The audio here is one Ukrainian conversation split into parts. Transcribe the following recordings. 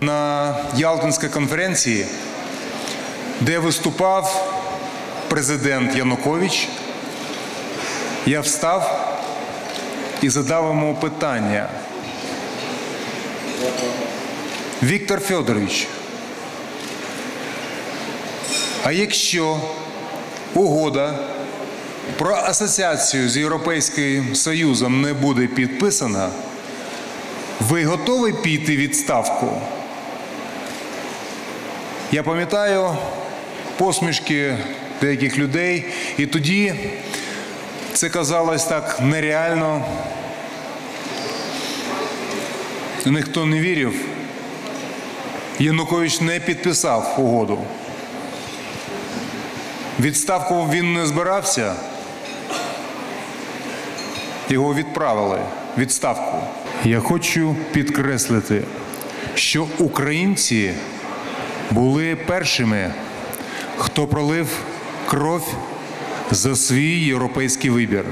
На Ялтинській конференції, де виступав президент Янукович, я встав і задав йому питання. Віктор Федорович, а якщо угода про асоціацію з Європейським Союзом не буде підписана, ви готові піти відставку? Я пам'ятаю посмішки деяких людей, і тоді це казалось так нереально. Ніхто не вірив. Янукович не підписав угоду. Відставку він не збирався. Його відправили відставку. Я хочу підкреслити, що українці були першими, хто пролив кров за свій європейський вибір.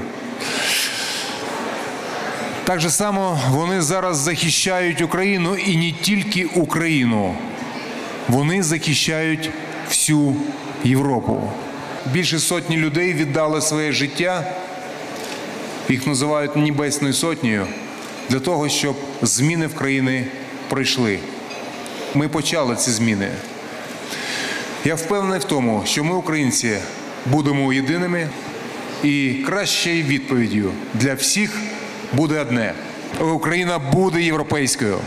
Так же само вони зараз захищають Україну і не тільки Україну. Вони захищають всю Європу. Більше сотні людей віддали своє життя, їх називають Небесною сотнею, для того, щоб зміни в країні пройшли. Ми почали ці зміни. Я впевнений в тому, що ми, українці, будемо єдиними і кращою відповіддю для всіх буде одне: Україна буде європейською.